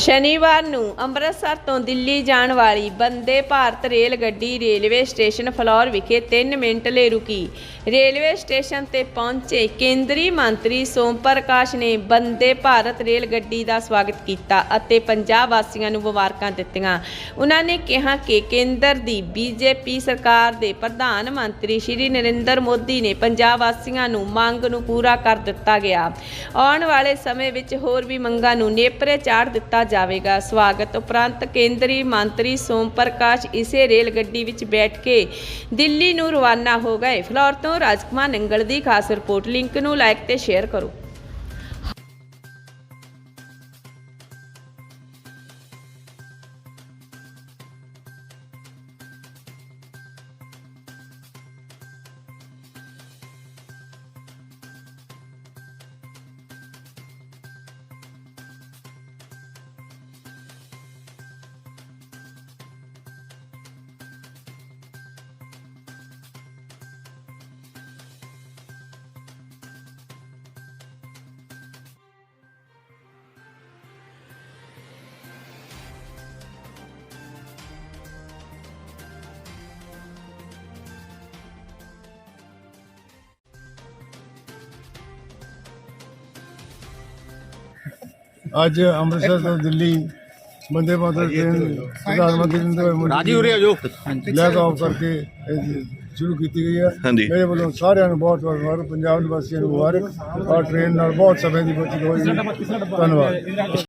ਸ਼ਨੀਵਾਰ ਨੂੰ ਅੰਮ੍ਰਿਤਸਰ ਤੋਂ ਦਿੱਲੀ ਜਾਣ ਵਾਲੀ ਬੰਦੇ ਭਾਰਤ ਰੇਲ ਗੱਡੀ ਰੇਲਵੇ ਸਟੇਸ਼ਨ ਫਲੌਰ ਵਿਖੇ 3 ਮਿੰਟ ਲਈ ਰੁਕੀ। ਰੇਲਵੇ ਸਟੇਸ਼ਨ ਤੇ ਪਹੁੰਚੇ ਕੇਂਦਰੀ ਮੰਤਰੀ ਸੋਮ ਪ੍ਰਕਾਸ਼ ਨੇ ਬੰਦੇ ਭਾਰਤ ਰੇਲ ਗੱਡੀ ਦਾ ਸਵਾਗਤ ਕੀਤਾ ਅਤੇ ਪੰਜਾਬ ਵਾਸੀਆਂ ਨੂੰ ਮੁਬਾਰਕਾਂ ਦਿੱਤੀਆਂ। ਉਹਨਾਂ ਨੇ ਕਿਹਾ ਕਿ ਕੇਂਦਰ ਦੀ ਬੀਜੇਪੀ ਸਰਕਾਰ ਦੇ ਪ੍ਰਧਾਨ ਮੰਤਰੀ ਸ਼੍ਰੀ ਨਰਿੰਦਰ ਮੋਦੀ ਨੇ ਪੰਜਾਬ ਵਾਸੀਆਂ ਨੂੰ ਮੰਗ ਨੂੰ ਪੂਰਾ ਕਰ ਦਿੱਤਾ ਗਿਆ। ਆਉਣ ਵਾਲੇ ਸਮੇਂ ਵਿੱਚ ਹੋਰ ਵੀ ਮੰਗਾਂ ਨੂੰ ਨੇਪਰੇ ਚਾੜ ਦਿੱਤਾ ਜਾਵੇਗਾ। ਸਵਾਗਤ ਉਪਰੰਤ ਕੇਂਦਰੀ ਮੰਤਰੀ ਸੋਮ ਪ੍ਰਕਾਸ਼ ਇਸੇ ਰੇਲ ਗੱਡੀ ਵਿੱਚ ਬੈਠ ਕੇ ਦਿੱਲੀ ਨੂੰ ਰਵਾਨਾ ਹੋ ਗਏ। ਫਲੋਰ ਤੋਂ ਰਾਜਕੁਮਾਰ ਨੰਗਲ ਦੀ ਖਾਸ ਰਿਪੋਰਟ, ਲਿੰਕ ਨੂੰ ਲਾਈਕ ਤੇ ਸ਼ੇਅਰ ਕਰੋ। ਅੱਜ ਅੰਮ੍ਰਿਤਸਰ ਤੋਂ ਦਿੱਲੀ ਬੰਦੇ ਮਾਤਰ ਟ੍ਰੇਨ ਪ੍ਰਧਾਨ ਮੰਤਰੀ ਨਰਿੰਦਰ ਮੋਦੀ ਰਾਜੀ ਉਰੇ ਆ ਜਾਓ। ਲੈਗ ਆਫ ਕਰਕੇ ਇਹ ਸ਼ੁਰੂ ਕੀਤੀ ਗਈ ਹੈ। ਹਾਂਜੀ। ਮੇਰੇ ਵੱਲੋਂ ਸਾਰਿਆਂ ਨੂੰ ਬਹੁਤ ਬਹੁਤ ਮੁਬਾਰਕ ਪੰਜਾਬ ਨਿਵਾਸੀਆਂ ਨੂੰ ਮੁਬਾਰਕ। ਔਰ ਟ੍ਰੇਨ ਨਾਲ ਬਹੁਤ ਸਮੇਂ ਦੀ ਬਚਤ ਹੋਈ। ਧੰਨਵਾਦ।